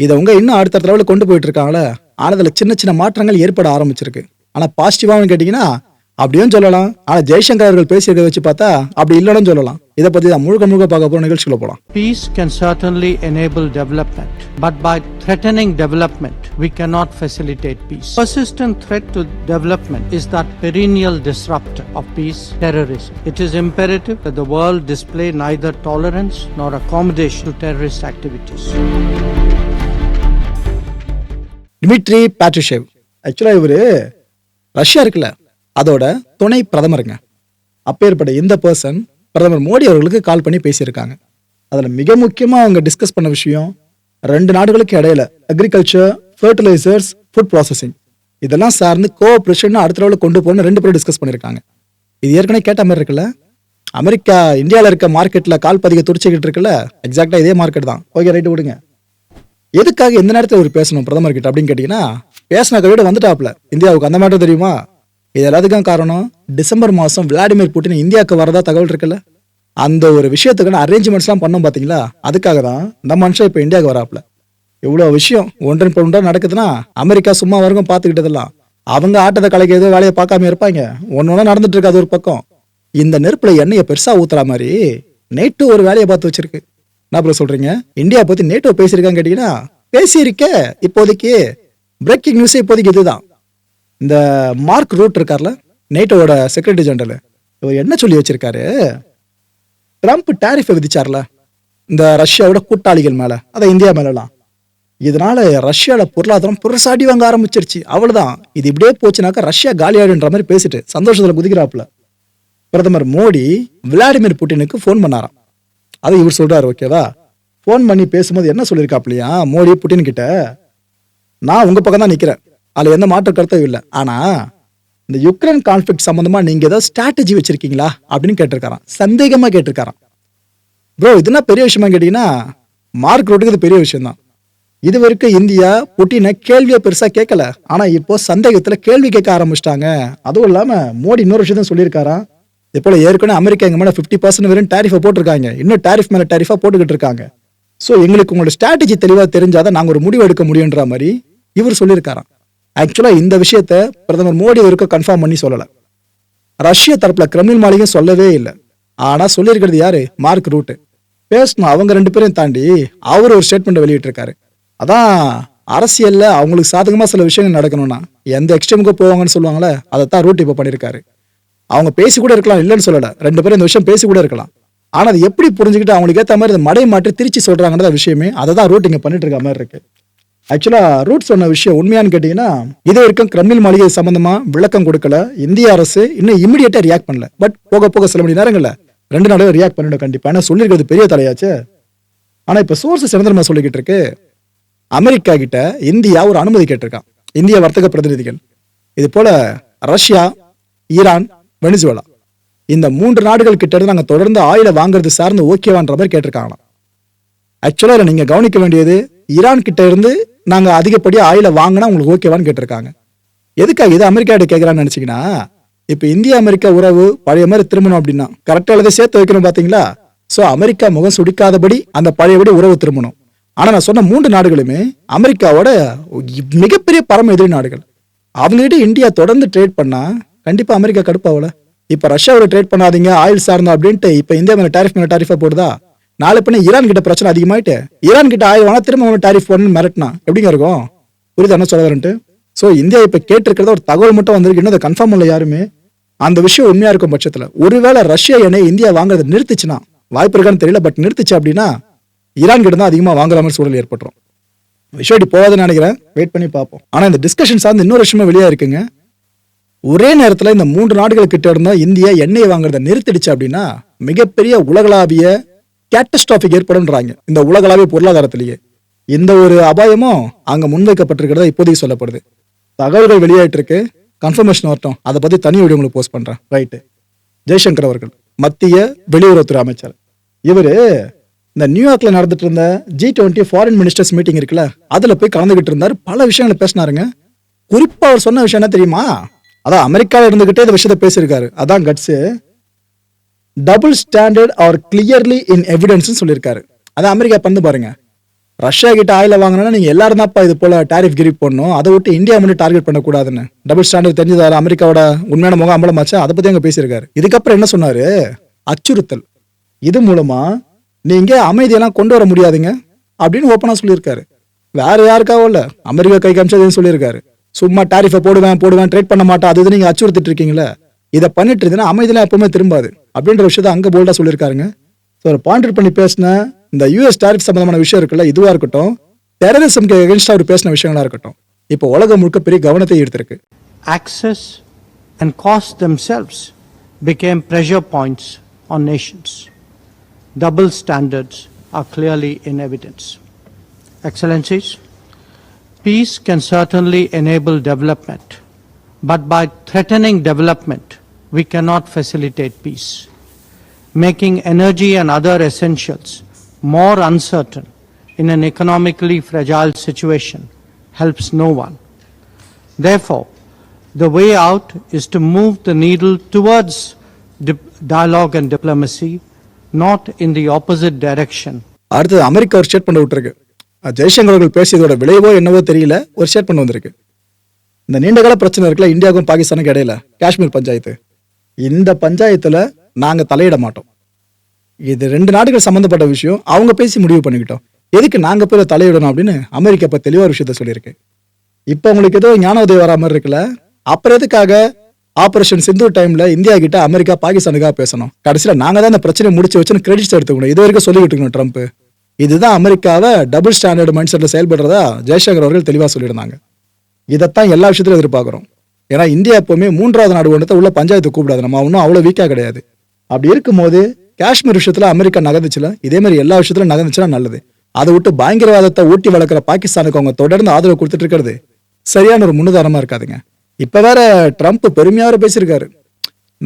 இதை அவங்க இன்னும் அடுத்த லெவலில் கொண்டு போயிட்டு இருக்காங்களே ஆனால் அதில் சின்ன சின்ன மாற்றங்கள் ஏற்பட ஆரம்பிச்சிருக்கு ஆனால் பாசிட்டிவாகனு கேட்டிங்கன்னா அப்படியும் சொல்லலாம் ஆனால் ஜெய்சங்கர் அவர்கள் பேசியதை வச்சு பார்த்தா அப்படி இல்லைன்னு சொல்லலாம் இதை பற்றி தான் முழுக்க முழுக்க பார்க்க போகிற நிகழ்ச்சிக்குள்ள போகலாம் peace can certainly enable development but by threatening development we can not facilitate peace persistent threat to development is that perennial disrupt of peace terrorism it is imperative the world display neither tolerance nor accommodation to terrorist activities Dmitry Patrushev. ஆக்சுவலாக இவர் Russia இருக்குல்ல அதோட துணை பிரதமருங்க. அப்பேற்பட்ட இந்த person பிரதமர் மோடி அவர்களுக்கு கால் பண்ணி பேசியிருக்காங்க. அதில் மிக முக்கியமாக அவங்க டிஸ்கஸ் பண்ண விஷயம் ரெண்டு நாடுகளுக்கு இடையில அக்ரிகல்ச்சர் ஃபர்டிலைசர்ஸ் ஃபுட் ப்ராசஸிங் இதெல்லாம் சார்ந்து கோஆப்ரேஷன் அடுத்த லெவலில் கொண்டு போகணும்னு ரெண்டு பேரும் டிஸ்கஸ் பண்ணியிருக்காங்க. இது ஏற்கனவே கேட்ட மாதிரி இருக்குல்ல அமெரிக்கா இந்தியாவில் இருக்க மார்க்கெட்டில் கால் பதிக துடிச்சிக்கிட்டு இருக்குல்ல எக்ஸாக்டாக இதே மார்க்கெட் தான். ஓகே ரைட்டு விடுங்க. எதுக்காக எந்த நேரத்தில் ஒரு பேசணும் பிரதமர் கிட்ட அப்படின்னு கேட்டீங்கன்னா பேசின கவிட வந்துட்டாப்ல இந்தியாவுக்கு அந்த மாட்டம் தெரியுமா? இது எல்லாத்துக்கும் காரணம் டிசம்பர் மாதம் விளாடிமிர் புட்டின் இந்தியாவுக்கு வரதா தகவல் இருக்குல்ல? அந்த ஒரு விஷயத்துக்கான அரேஞ்ச்மெண்ட்ஸ்லாம் பண்ணோம் பார்த்தீங்களா அதுக்காக தான் இந்த மனுஷன் இப்போ இந்தியாவுக்கு வராப்ல இவ்வளோ விஷயம் ஒன்றன் பொருண்டாக நடக்குதுன்னா அமெரிக்கா சும்மா வரைக்கும் பார்த்துக்கிட்டதெல்லாம் அவங்க ஆட்டத்தை கலைக்க ஏதோ வேலையை பார்க்காம இருப்பாங்க. ஒன்று ஒன்றா நடந்துட்டு இருக்காது ஒரு பக்கம். இந்த நெருப்பில் எண்ணெயை பெருசாக ஊற்றுற மாதிரி நைட்டு ஒரு வேலையை பார்த்து வச்சிருக்கு. என்ன ப்ரோ சொல்றீங்க? இந்தியா பத்தி நேட்டோ பேசியிருக்கான்னு கேட்டீங்கன்னா பேசியிருக்க இப்போதைக்கு பிரேக்கிங் நியூஸ் இப்போதைக்கு இதுதான். இந்த மார்க் ரூட் இருக்கார்ல நேட்டோவோட செக்ரட்டரி ஜெனரல் இவர் என்ன சொல்லி வச்சிருக்காரு? ட்ரம்ப் டேரிஃபை விதிச்சார்ல இந்த ரஷ்யாவோட கூட்டாளிகள் மேல அதை இந்தியா மேலலாம். இதனால ரஷ்யாவில் பொருளாதாரம் புரசாடி வாங்க ஆரம்பிச்சிருச்சு. அவ்வளோதான் இது இப்படியே போச்சுனாக்கா ரஷ்யா காலியாடுன்ற மாதிரி பேசிட்டு சந்தோஷத்தில் குதிக்கிறாப்புல. பிரதமர் மோடி விளாடிமிர் புட்டினுக்கு ஃபோன் பண்ணாராம். அதை இவர் சொல்கிறார் ஓகேவா? ஃபோன் பண்ணி பேசும்போது என்ன சொல்லியிருக்காப்லையா மோடி புட்டின் கிட்ட நான் உங்கள் பக்கம் தான் நிற்கிறேன் அதில் எந்த மாற்ற கருத்தும் இல்லை. ஆனால் இந்த யுக்ரைன் கான்ஃப்ளிக் சம்மந்தமாக நீங்கள் ஏதாவது ஸ்ட்ராட்டஜி வச்சுருக்கீங்களா? அப்படின்னு கேட்டிருக்காராம். சந்தேகமாக கேட்டிருக்காராம். ப்ரோ இதுனா பெரிய விஷயமா கேட்டிங்கன்னா மார்க் ரோட்டுக்கு இது பெரிய விஷயம் தான் இது வரைக்கும் இந்தியா புட்டினை கேள்வியை பெருசாக கேட்கல. ஆனால் இப்போ சந்தேகத்தில் கேள்வி கேட்க ஆரம்பிச்சிட்டாங்க. அதுவும் இல்லாமல் மோடி இன்னொரு விஷயத்தையும் சொல்லியிருக்காராம். இது போல ஏற்கனவே அமெரிக்கா எங்கள் மேலே ஃபிஃப்டி பர்சன்ட் வரையும் டேரிஃபை போட்டிருக்காங்க. இன்னும் டேரிஃப் மேலே டேரிஃபாக போட்டுக்கிட்டு இருக்காங்க. ஸோ எங்களுக்கு உங்களோட ஸ்ட்ராட்டஜி தெளிவா தெரிஞ்சாதான் நாங்கள் ஒரு முடிவு எடுக்க முடியுன்ற மாதிரி இவர் சொல்லியிருக்காராம். ஆக்சுவலாக இந்த விஷயத்த பிரதமர் மோடி வரைக்கும் கன்ஃபார்ம் பண்ணி சொல்லலை. ரஷ்ய தரப்பில் கிரெம்லின் மாளிகையும் சொல்லவே இல்லை. ஆனால் சொல்லியிருக்கிறது யார்? மார்க் ரூட்டு பேசணும். அவங்க ரெண்டு பேரையும் தாண்டி அவர் ஒரு ஸ்டேட்மெண்ட் வெளியிட்டிருக்காரு. அதான் அரசியலில் அவங்களுக்கு சாதகமாக சில விஷயங்கள் நடக்கணும்னா எந்த எக்ஸ்ட்ரீமுக்கு போவாங்கன்னு சொல்லுவாங்களே தான் ரூட் இப்போ பண்ணியிருக்காரு. அவங்க பேசி கூட இருக்கலாம் இல்லைன்னு சொல்லலை. ரெண்டு பேரும் இந்த விஷயம் பேசி கூட இருக்கலாம். ஆனால் அது எப்படி புரிஞ்சுக்கிட்டு அவங்களுக்கு ஏற்ற மாதிரி மடை மாற்றி திருச்சி சொல்கிறாங்கன்ற விஷயமே அதை தான் ரூட் இங்கே பண்ணிட்டு இருக்க மாதிரி இருக்குது ஆக்சுவலாக ரூட் சொன்ன விஷயம் உண்மையான்னு கேட்டிங்கன்னா இது வரைக்கும் கிரெம்லின் மாளிகை சம்மந்தமாக விளக்கம் கொடுக்கல. இந்திய அரசு இன்னும் இமிடியேட்டாக ரியாக்ட் பண்ணல. பட் போக போக சில மணி நேரங்களில் ரெண்டு நாளும் ரியாக்ட் பண்ணிடும் கண்டிப்பாக ஏன்னா சொல்லியிருக்கிறது பெரிய தலையாச்சு. ஆனால் இப்போ சோர்சஸ் நிரந்தரமா சொல்லிக்கிட்டு இருக்கு. அமெரிக்கா கிட்ட இந்தியா ஒரு அனுமதி கேட்டிருக்கான். இந்திய வர்த்தக பிரதிநிதிகள். இது போல ரஷ்யா ஈரான் வெனிசுவலா. இந்த மூன்று நாடுகள் கிட்ட இருந்து நாங்கள் தொடர்ந்து ஆயில வாங்குறது சார்ந்து ஓகேவான்ற மாதிரி கேட்டிருக்காங்க ஆக்சுவலாக இதில் நீங்கள் கவனிக்க வேண்டியது ஈரான் கிட்ட இருந்து நாங்கள் அதிகப்படியாக ஆயில வாங்கினா உங்களுக்கு ஓகேவான்னு கேட்டிருக்காங்க. எதுக்காக இது அமெரிக்காட்ட கேட்குறான்னு கேட்கறான்னு இப்போ இந்திய அமெரிக்கா உறவு பழைய மாதிரி திரும்பணும் அப்படின்னா கரெக்டாக எழுத சேர்த்து வைக்கணும் பார்த்தீங்களா? ஸோ அமெரிக்கா முகம் சுடிக்காதபடி அந்த பழையபடி உறவு திரும்பணும். ஆனால் நான் சொன்ன மூன்று நாடுகளுமே அமெரிக்காவோட மிகப்பெரிய பரம எதிரி நாடுகள். அவங்ககிட்ட இந்தியா தொடர்ந்து ட்ரேட் பண்ணால் கண்டிப்பா அமெரிக்கா கடுப்பாவல. இப்ப ரஷ்யாவோட ட்ரேட் பண்ணாதீங்க ஆயில் சார்ந்தோம் அப்படின்ட்டு இப்ப இந்தியா மேல டாரிஃப் மேல டாரிஃபா போடுதா? நாளை பின்ன ஈரான் கிட்ட பிரச்சனை அதிகமாயிட்டு ஈரான் கிட்ட ஆயில் வேணா திரும்ப அவன் டாரிஃப் போடணும்னு மிரட்டினா எப்படிங்க இருக்கும்? புரியுது என்ன சொல்ல வரேன்ட்டு? ஸோ இந்தியா இப்ப கேட்டிருக்கிறத ஒரு தகவல் மட்டும் வந்திருக்கு. இன்னும் அதை கன்ஃபார்ம் இல்லை யாருமே. அந்த விஷயம் உண்மையா இருக்கும் பட்சத்துல. ஒருவேளை ரஷ்யா எண்ணெய் இந்தியா வாங்குறதை நிறுத்துச்சுன்னா வாய்ப்பு இருக்கான்னு தெரியல பட் நிறுத்துச்சு அப்படின்னா ஈரான் கிட்ட தான் அதிகமா வாங்குற மாதிரி சூழல் ஏற்பட்டுரும். விஷயம் இப்படி போகாதுன்னு நினைக்கிறேன். வெயிட் பண்ணி பார்ப்போம். ஆனா இந்த டிஸ்கஷன் சார்ந்து இன்னொரு விஷயமா வெளியா இருக்குங்க ஒரே நேரத்தில் இந்த மூன்று நாடுகள் கிட்ட இருந்தா இந்தியா எண்ணெய் வாங்குறத நிறுத்திடுச்சு அப்படின்னா மிகப்பெரிய உலகளாவிய கேட்டஸ்ட்ராஃபிக் ஏற்படும்ன்றாங்க. இந்த உலகளாவிய பொருளாதாரத்திலேயே. இந்த ஒரு அபாயமும் அங்கே முன்வைக்கப்பட்டிருக்கிறதா இப்போதைக்கு சொல்லப்படுது. தகவல்கள் வெளியாயிட்டிருக்கு. கன்ஃபர்மேஷன் வரட்டும். அதை பற்றி தனி வீடியோ உங்களுக்கு போஸ்ட் பண்ணுறேன் ரைட்டு ஜெய்சங்கர் அவர்கள் மத்திய வெளியுறவுத்துறை அமைச்சர். இவர் இந்த நியூயார்க்கில் நடந்துட்டு இருந்த G twenty foreign ministers meeting இருக்குல்ல அதில் போய் கலந்துக்கிட்டு இருந்தார். பல விஷயங்களை பேசினாருங்க. குறிப்பாக அவர் சொன்ன விஷயம் என்ன தெரியுமா? அதான் அமெரிக்காவில் இருந்துகிட்டே இந்த விஷயத்த பேசியிருக்காரு. அதான் cuts double standard are clearly in எவிடன்ஸ்னு சொல்லியிருக்காரு. அதான் அமெரிக்கா பண்ணு பாருங்க. ரஷ்யா கிட்ட ஆயில வாங்கினா நீங்க எல்லாரும் தான்ப்பா இது போல டாரிஃப் கிரிப் போடணும். அதை விட்டு இந்தியா மட்டும் டார்கெட் பண்ணக்கூடாதுன்னு. டபுள் ஸ்டாண்டர்ட் தெரிஞ்சதால அமெரிக்காவோட உண்மையான முகம் அம்பலமாச்சு? அதை பத்தி அங்க பேசியிருக்காரு. இதுக்கப்புறம் என்ன சொன்னாரு? அச்சுறுத்தல். இது மூலமா நீங்க அமைதியெல்லாம் கொண்டு வர முடியாதுங்க அப்படின்னு ஓப்பனா சொல்லியிருக்காரு. வேற யாருக்காவோ இல்ல. அமெரிக்கா கை காமிச்சதுன்னு சொல்லியிருக்காரு. சும்மா டாரிஃபை போடுவேன் போடுவேன் ட்ரேட் பண்ண மாட்டேன் அது நீங்கள் நீங்க அச்சுறுத்திட்டு இருக்கீங்களே இதை பண்ணிட்டு இருந்தீங்கன்னா அமைதியெல்லாம் எப்பவுமே திரும்பாது. அப்படின்ற விஷயத்த அங்க போல்டா சொல்லியிருக்காருங்க. ஸோ பாண்டர் பாயிண்ட் பண்ணி பேசின இந்த யூஎஸ் டாரிஃப் சம்பந்தமான விஷயம் இருக்குல்ல இதுவா இருக்கட்டும் டெரரிசம்க்கு எகென்ஸ்டா அவர் பேசின விஷயங்களா இருக்கட்டும் இப்போ உலகம் முழுக்க பெரிய கவனத்தை ஈர்த்திருக்கு. And cast them cells become pressure points on nations Double standards are clearly in evidence. Excellencies, peace can certainly enable development, but by threatening development, we cannot facilitate peace. Making energy and other essentials more uncertain in an economically fragile situation helps no one. Therefore, the way out is to move the needle towards dip- dialogue and diplomacy, not in the opposite direction. அடுத்தது America ஒரு statement விட்டுருக்கு அஹ் ஜெய்சங்கர் அவர்கள் பேசியதோட விளைவோ என்னவோ தெரியல ஒரு statement வந்திருக்கு. இந்த நீண்டகால பிரச்சனை இருக்குல்ல இந்தியாவுக்கும் பாகிஸ்தானுக்கும் இடையில காஷ்மீர் பஞ்சாயத்து. இந்த பஞ்சாயத்துல நாங்க தலையிட மாட்டோம். இது ரெண்டு நாடுகள் சம்பந்தப்பட்ட விஷயம் அவங்க பேசி முடிவு பண்ணிக்கிட்டோம். எதுக்கு நாங்க போய் தலையிடணும் அப்படின்னு அமெரிக்கா இப்ப தெளிவா விஷயத்த சொல்லியிருக்கு. இப்போ உங்களுக்கு ஏதோ ஞான உதவி வரா மாதிரி இருக்குல்ல அப்புறம் எதுக்காக ஆபரேஷன் சிந்து டைம்ல இந்தியா கிட்ட அமெரிக்கா பாகிஸ்தானுக்காக பேசணும்? கடைசியில நாங்க தான் இந்த பிரச்சனையை முடிச்சு வச்சுன்னு கிரெடிட்ஸ் எடுத்துக்கணும். இது வரைக்கும் சொல்லிக்கிட்டு இருக்கணும் ட்ரம்ப். இதுதான் அமெரிக்காவை டபுள் ஸ்டாண்டர்ட் மைண்ட் செட்டில் செயல்படுறதா ஜெய்சங்கர் அவர்கள் தெளிவாக சொல்லியிருந்தாங்க. இதைத்தான் எல்லா விஷயத்திலும் எதிர்பார்க்குறோம். ஏன்னா இந்தியா எப்போவுமே மூன்றாவது நாடு ஒன்றத்தை உள்ள பஞ்சாயத்து கூப்பிடாது. நம்ம ஒன்றும் அவ்வளோ வீக்காக கிடையாது. அப்படி இருக்கும்போது காஷ்மீர் விஷயத்தில் அமெரிக்கா நகர்ந்துச்சுல இதே மாதிரி எல்லா விஷயத்திலும் நகர்ந்துச்சுன்னா நல்லது. அதை விட்டு பயங்கரவாதத்தை ஊட்டி வளர்க்குற பாகிஸ்தானுக்கு அவங்க தொடர்ந்து ஆதரவு கொடுத்துட்டு இருக்கிறது சரியான ஒரு முன்னுதாரணமாக இருக்காதுங்க. இப்போ வேற ட்ரம்ப் பெருமையாக பேசியிருக்காரு.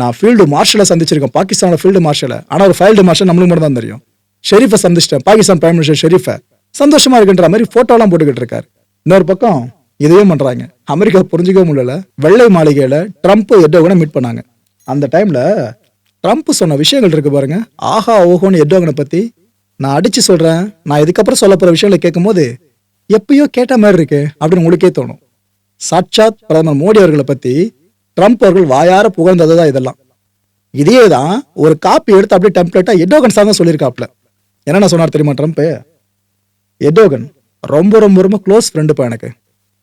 நான் ஃபீல்டு மார்ஷலை சந்திச்சிருக்கேன். பாகிஸ்தானோட ஃபீல்டு மார்ஷலை ஆனால் ஒரு ஃபைல்டு மார்ஷல் நம்மளுக்கு மட்டும் தான் தெரியும். ஷெரீஃபை சந்திச்சிட்டேன். பாகிஸ்தான் பிரைம் மினிஸ்டர் ஷெரீஃபை. சந்தோஷமா இருக்குன்ற மாதிரி போட்டோலாம் போட்டுக்கிட்டு இருக்காரு. இன்னொரு பக்கம் இதையும் பண்றாங்க. அமெரிக்கா புரிஞ்சுக்கவே முடியல. வெள்ளை மாளிகையில ட்ரம்ப் எட்டோகனை மீட் பண்ணாங்க. அந்த டைம்ல ட்ரம்ப் சொன்ன விஷயங்கள் இருக்கு பாருங்க. ஆஹா ஓஹோன்னு எட்டோகனை பத்தி நான் அடிச்சு சொல்றேன். நான் இதுக்கப்புறம் சொல்ல போற விஷயங்களை கேட்கும்போது எப்பயோ கேட்ட மாதிரி இருக்கு அப்படின்னு உங்களுக்கே தோணும். சாட்சாத் பிரதமர் மோடி அவர்களை பத்தி ட்ரம்ப் அவர்கள் வாயார புகழ்ந்தது தான் இதெல்லாம். இதே தான் ஒரு காப்பி எடுத்து அப்படியே டெம்ப்ளேட்டா எட்டோகன் சார் தான் சொல்லியிருக்காப்ல என்னென்ன சொன்னார் தெரியுமா ட்ரம்ப்? எடோகன் ரொம்ப ரொம்ப ரொம்ப க்ளோஸ் ஃப்ரெண்டுப்பா எனக்கு.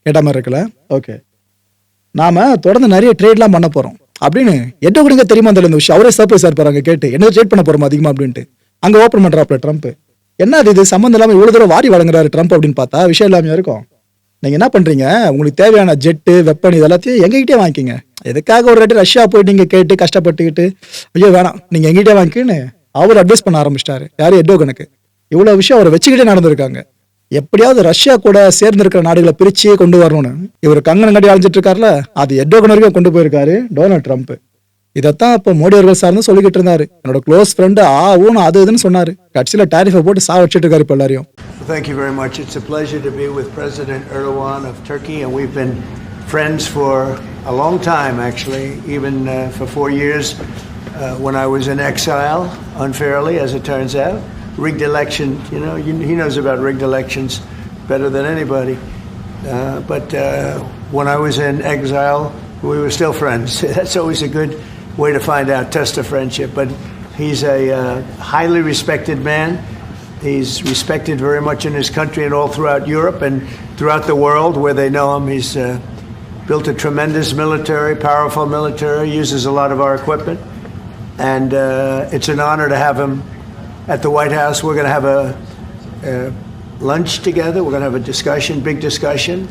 கேட்ட மாதிரி இருக்குல்ல? ஓகே நாம தொடர்ந்து நிறைய ட்ரேட்லாம் பண்ண போறோம். அப்படின்னு எட்டோகனுங்க தெரியுமா தெரியல இந்த விஷயம்? அவரே சர்ப்ரைஸ் இருப்பாங்க கேட்டு. என்ன ட்ரேட் பண்ண போறோம் அதிகமா அப்படின்ட்டு. அங்கே ஓப்பன் பண்றாப்ல ட்ரம்ப். என்ன அது இது? சம்மந்தம் இல்லாமல் இவ்வளோ தூரம் வாரி வழங்குறாரு ட்ரம்ப் அப்படின்னு பார்த்தா விஷயம் இல்லாமல் இருக்கும். நீங்க என்ன பண்றீங்க? உங்களுக்கு தேவையான ஜெட்டு வெப்பன் இது எல்லாத்தையும் எங்ககிட்டே வாங்கிக்கிங்க. எதுக்காக ஒரு வாட்டி ரஷ்யா போயிட்டு நீங்கள் கேட்டு கஷ்டப்பட்டுக்கிட்டு ஐயோ வேணாம். நீங்கள் எங்கிட்டே வாங்கிக்கின்னு. அவர் அட்வைஸ் பண்ண ஆரம்பிச்சிட்டாரு. யாரு? எட்டோகனுக்கு இவ்வளவு விஷயம் அவர் வச்சுக்கிட்டே நடந்திருக்காங்க. எப்படியாவது ரஷ்யா கூட சேர்ந்திருக்கிற நாடுகளை பிரிச்சே கொண்டு வரணும்னு இவர் கங்கணம் கட்டி அழைஞ்சிட்டு இருக்காருல அது எட்டோகன் வரைக்கும் கொண்டு போயிருக்காரு டொனால்ட் ட்ரம்ப். இதைத்தான் இப்போ மோடி அவர்கள் சார்ந்து சொல்லிக்கிட்டு இருந்தாரு. என்னோட க்ளோஸ் ஃப்ரெண்டு ஆ ஊனும் அது இதுன்னு சொன்னாரு. கட்சியில டேரிஃபை போட்டு சா வச்சுட்டு இருக்காரு இப்போ எல்லாரையும். Thank you very much. It's a pleasure to be with President Erdogan of Turkey, and we've been friends for a long time, actually, even uh, for four years. Uh, when I was in exile, unfairly, as it turns out. Rigged election, you know, he knows about rigged elections better than anybody. Uh, but uh, when I was in exile, we were still friends. That's always a good way to find out, test a friendship. But he's a uh, highly respected man. He's respected very much in his country and all throughout Europe and throughout the world where they know him. He's uh, built a tremendous military, powerful military, uses a lot of our equipment. And uh, it's an honor to have him at the White House. We're going to have a, a lunch together. We're going to have a discussion, big discussion.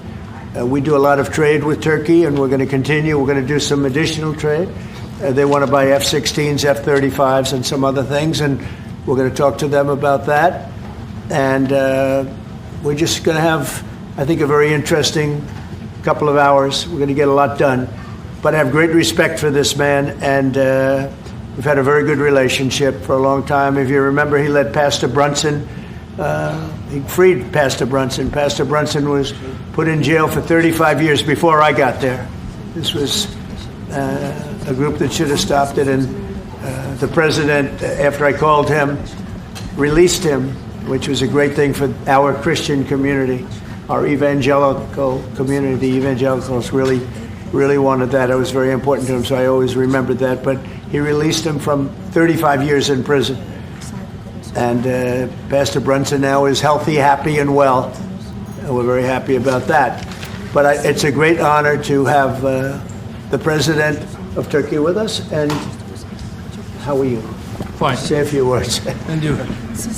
Uh, we do a lot of trade with Turkey, and we're going to continue. We're going to do some additional trade. Uh, they want to buy F 16s, F 35s, and some other things, and we're going to talk to them about that. And uh, we're just going to have, I think, a very interesting couple of hours. We're going to get a lot done. But I have great respect for this man, and uh, we've had a very good relationship for a long time. If you remember, he led Pastor Brunson. Uh, he freed Pastor Brunson. Pastor Brunson was put in jail for 35 years before I got there. This was uh, a group that should have stopped it, and uh, the president, after I called him, released him, which was a great thing for our Christian community, our evangelical community. The evangelicals really, really wanted that. It was very important to him, so I always remembered that. But he released him from 35 years in prison. And uh, Pastor Brunson now is healthy, happy, and well. And we're very happy about that. But I, it's a great honor to have uh, the president of Turkey with us. And how are you? Fine. Say a few words. And you?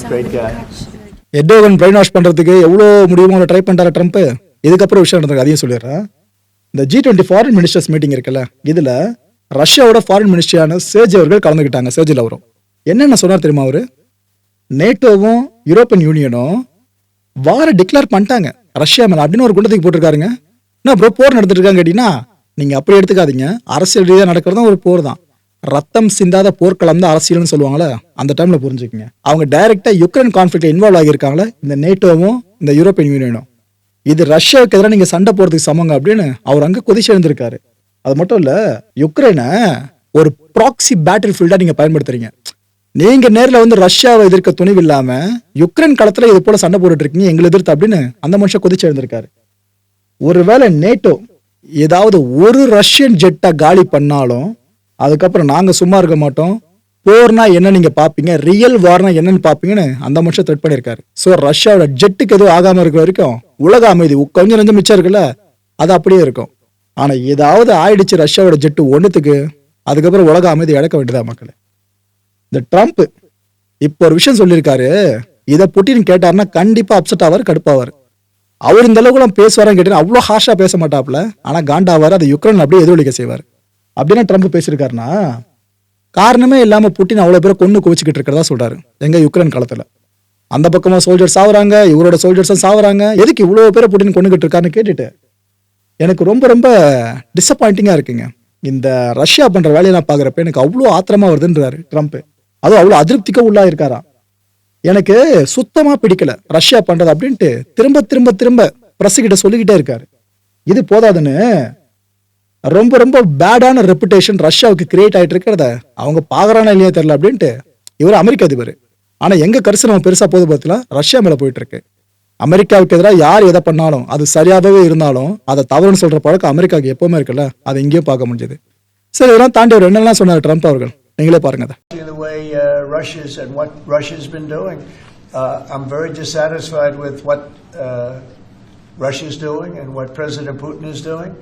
Great guy. Erdogan brain wash பண்றதுக்கு எவ்வளோ முடியுமோ try பண்ணிட்டாரு Trump இதுக்கப்புறம் விஷயம் நடந்திருக்கு அதையும் சொல்லிடுறேன் இந்த G twenty foreign ministers meeting இருக்குல்ல இதுல ரஷ்யாவோட ஃபாரின் மினிஸ்டரியான சேஜ் அவர்கள் கலந்துக்கிட்டாங்க சேஜில் அவரும். என்னென்ன சொன்னார் தெரியுமா அவர்? நேட்டோவும் யூரோப்பியன் யூனியனும் வார டிக்ளேர் பண்ணிட்டாங்க. ரஷ்யா மேலே அப்படின்னு ஒரு குண்டத்துக்கு போட்டிருக்காருங்க. என்ன ப்ரோ போர் நடந்துட்டு இருக்காங்க கேட்டீங்கன்னா நீங்கள் அப்படி எடுத்துக்காதீங்க. அரசியல் ரீதியாக நடக்கிறதும் ஒரு போர் தான். ரத்தம் சிந்தாத போர்க்களம் தான் அரசியல்னு சொல்லுவாங்களே அந்த டைமில் புரிஞ்சுக்கங்க. அவங்க டைரெக்டாக யுக்ரைன் கான்ஃபிளிக்ல இன்வால்வ் ஆகியிருக்காங்களே இந்த நேட்டோவும் இந்த யூரோப்பியன் யூனியனும். இது ரஷ்யாவுக்கு எதிராக நீங்கள் சண்டை போகிறதுக்கு சமங்க அப்படின்னு அவர் அங்கே கொதிச்சு எழுந்திருக்காரு. அது மட்டும் இல்லை யுக்ரைனை ஒரு ப்ராக்சி பேட்டில் ஃபீல்டாக நீங்கள் பயன்படுத்துறீங்க. நீங்க நேரில் வந்து ரஷ்யாவை எதிர்க்க துணிவு இல்லாம யுக்ரைன் களத்துல இது போல சண்டை போட்டுட்டு இருக்கீங்க எங்களை எதிர்த்து அப்படின்னு அந்த மனுஷன் கொதிச்சு எழுந்திருக்காரு. ஒருவேளை நேட்டோ ஏதாவது ஒரு ரஷ்யன் ஜெட்டை காலி பண்ணாலும் அதுக்கப்புறம் நாங்க சும்மா இருக்க மாட்டோம். போர்னா என்ன நீங்க பாப்பீங்க? ரியல் வார்னா என்னன்னு பாப்பீங்கன்னு அந்த மனுஷன் த்ரெட் பண்ணியிருக்காரு. ஸோ ரஷ்யாவோட ஜெட்டுக்கு எதுவும் ஆகாம இருக்கிற வரைக்கும் உலக அமைதி கொஞ்சம் நெஞ்சம் மிச்சம் இருக்குல்ல அது அப்படியே இருக்கும். ஆனா ஏதாவது ஆயிடுச்சு ரஷ்யாவோட ஜெட்டு ஒன்றுத்துக்கு அதுக்கப்புறம் உலக அமைதி இழக்க வேண்டியதா மக்களே? இந்த ட்ரம்ப் இப்போ ஒரு விஷயம் சொல்லியிருக்காரு. இதை புட்டின் கேட்டாருன்னா கண்டிப்பா அப்செட் ஆவார் கடுப்பாவார். அவர் இந்த அளவுக்குலாம் பேசுவாரான்னு கேட்டீங்கன்னா அவ்வளோ ஹார்ஷாக பேச மாட்டாப்ல ஆனா காண்டாவார் அதை யுக்ரைன் அப்படியே எதிரொலிக்க செய்வார். அப்படின்னா ட்ரம்ப் பேசியிருக்காருன்னா காரணமே இல்லாம புட்டின் அவ்வளோ பேரை கொண்டு குவிச்சுக்கிட்டு இருக்கிறதா சொல்றாரு. எங்க யுக்ரைன் காலத்துல. அந்த பக்கமா சோல்ஜர்ஸ் சாவுறாங்க இவரோட சோல்ஜர்ஸும் சாவுறாங்க. எதுக்கு இவ்வளோ பேரை புட்டின் கொண்டுகிட்டு இருக்காருன்னு கேட்டுட்டு எனக்கு ரொம்ப ரொம்ப டிசப்பாயிண்டிங்காக இருக்குங்க. இந்த ரஷ்யா பண்ற வேலையெல்லாம் பார்க்குறப்ப எனக்கு அவ்வளோ ஆத்திரமா வருதுன்றாரு ட்ரம்ப். அதுவும் அவ்வளோ அதிருப்திக்க உள்ளா இருக்காராம் எனக்கு சுத்தமாக பிடிக்கல ரஷ்யா பண்ணுறது அப்படின்ட்டு திரும்ப திரும்ப திரும்ப பிரஸ் சொல்லிக்கிட்டே இருக்காரு. இது போதாதுன்னு ரொம்ப ரொம்ப பேடான ரெப்புடேஷன் ரஷ்யாவுக்கு கிரியேட் ஆகிட்டு இருக்கிறத அவங்க பார்க்குறானா இல்லையா தெரில அப்படின்ட்டு இவர் அமெரிக்க அதிபர். ஆனால் எங்கள் கருசு கரிசனம் பெருசாக போது பார்த்தீங்களா ரஷ்யா மேலே போயிட்டு இருக்கு. அமெரிக்காவுக்கு எதிராக யார் எதை பண்ணாலும் அது சரியாகவே இருந்தாலும் அதை தவறுன்னு சொல்ற பழக்கம் அமெரிக்காவுக்கு எப்பவுமே இருக்குல்ல அதை இங்கேயும் பார்க்க முடிஞ்சது சரி இதெல்லாம் தாண்டி அவர் என்னெல்லாம் சொன்னார் ட்ரம்ப் அவர்கள் நீங்களே பாருங்க அதை The way uh, Russia's and what Russia's been doing, uh, I'm very dissatisfied with what uh, Russia's doing and what President Putin is doing.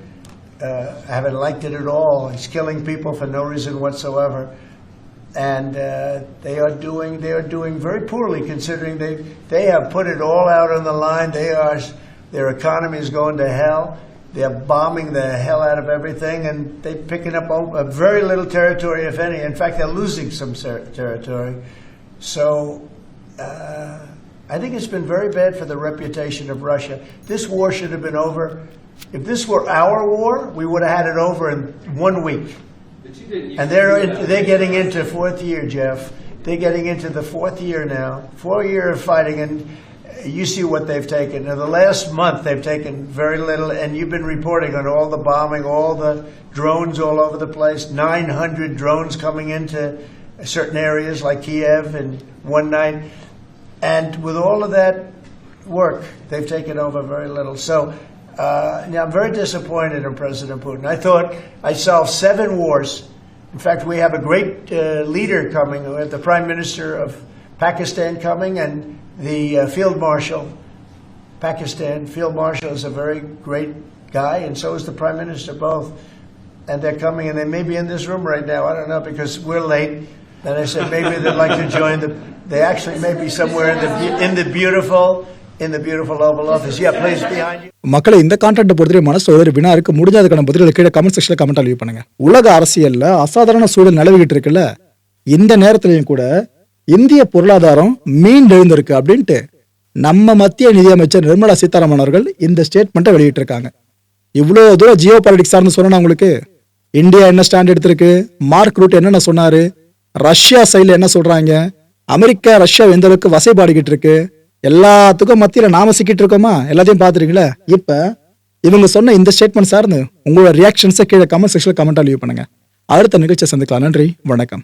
Uh, I haven't liked it at all. He's killing people for no reason whatsoever, and uh, they are doing they are doing very poorly considering they they have put it all out on the line. They are their economy is going to hell. They're bombing the hell out of everything, and they're picking up a, very little territory, if any. In fact, they're losing some ser- territory. So, uh, I think it's been very bad for the reputation of Russia. This war should have been over. If this were our war, we would have had it over in one week. And they're in, they're getting into fourth year, Jeff. They're getting into the fourth year now, four year of fighting, and you see what they've taken. Now, the last month they've taken very little, and you've been reporting on all the bombing, all the drones all over the place. 900 drones coming into certain areas like Kiev in one night, and with all of that work, they've taken over very little. So. Uh, now, I'm very disappointed in President Putin. I thought I solved seven wars. In fact, we have a great uh, leader coming. We have the Prime Minister of Pakistan coming and the uh, Field Marshal, Pakistan. Field Marshal is a very great guy, and so is the Prime Minister, both. And they're coming, and they may be in this room right now. I don't know because we're late. And I said maybe they'd like to join the. They actually may be somewhere in the in the beautiful in the beautiful Oval Office. Yeah, please behind you. மக்களை இந்த contract பொறுத்தவரை மனசு ஒரு வினா இருக்கு முடிஞ்ச அதுக்கான பதில்களை கீழே கமெண்ட் செக்ஷன்ல கமெண்ட் லீவ் பண்ணுங்க. உலக அரசியல்ல அசாதாரண சூழல் நிலவிக்கிட்டு இருக்குல்ல இந்த நேரத்திலையும் கூட இந்திய பொருளாதாரம் மீண்டெழுந்திருக்கு அப்படின்ட்டு நம்ம மத்திய நிதியமைச்சர் நிர்மலா சீதாராமன் அவர்கள் இந்த ஸ்டேட்மெண்ட்டை வெளியிட்டிருக்காங்க. இவ்வளோ தூரம் ஜியோ பாலிடிக்ஸ் சார்ந்து சொன்னா உங்களுக்கு? இந்தியா என்ன ஸ்டாண்ட் எடுத்திருக்கு? மார்க் ரூட் என்னென்ன சொன்னாரு? ரஷ்யா சைடில் என்ன சொல்றாங்க? அமெரிக்கா ரஷ்யா எந்த அளவுக்கு வசைபாடிக்கிட்டு இருக்கு? எல்லாத்துக்கும் மத்தியில் நாம சிக்கிட்டு இருக்கோமா? எல்லாத்தையும் பார்த்துருக்கீங்களா? இப்போ இவங்க சொன்ன இந்த ஸ்டேட்மெண்ட் சார்ந்து உங்களோட ரியாக்ஷன்ஸை கீழே கமெண்ட் செக்ஷனில் கமெண்ட்டாக லீவ் பண்ணுங்க. அடுத்த நிகழ்ச்சியை சந்திக்கலாம். நன்றி. வணக்கம்.